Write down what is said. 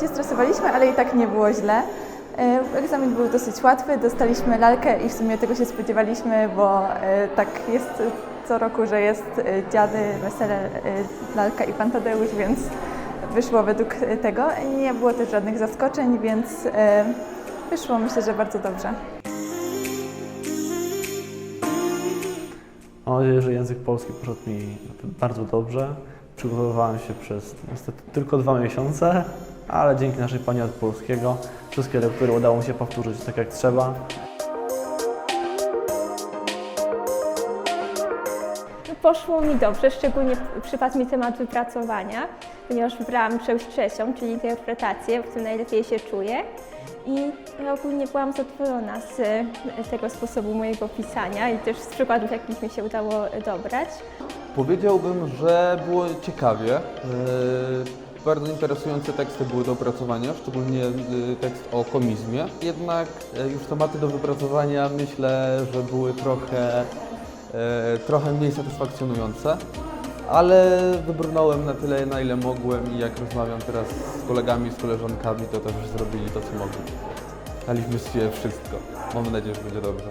pracowaliśmy, ale i tak nie było źle. E, Egzamin był dosyć łatwy, dostaliśmy lalkę i w sumie tego się spodziewaliśmy, bo e, tak jest co roku, że jest e, dziady, wesele, lalka i pan Tadeusz, więc wyszło według tego. Nie było też żadnych zaskoczeń, więc wyszło myślę, że bardzo dobrze. Mam nadzieję, że język polski poszedł mi bardzo dobrze. Przygotowywałem się przez niestety tylko dwa miesiące, ale dzięki naszej pani od polskiego wszystkie lektury udało mi się powtórzyć tak jak trzeba. Poszło mi dobrze, szczególnie przypadł mi temat wypracowania, ponieważ wybrałam część trzecią, czyli interpretację, w której najlepiej się czuję. I ogólnie byłam zadowolona z e, tego sposobu mojego pisania i też z przykładów, jakich mi się udało dobrać. Powiedziałbym, że było ciekawie. Bardzo interesujące teksty były do opracowania, szczególnie yy, tekst o komizmie. Jednak yy, już tematy do wypracowania myślę, że były trochę, yy, trochę mniej satysfakcjonujące. Ale wybrnąłem na tyle, na ile mogłem i jak rozmawiam teraz z kolegami, z koleżankami, to też zrobili to, co mogli. Daliśmy z siebie wszystko. Mamy nadzieję, że będzie dobrze.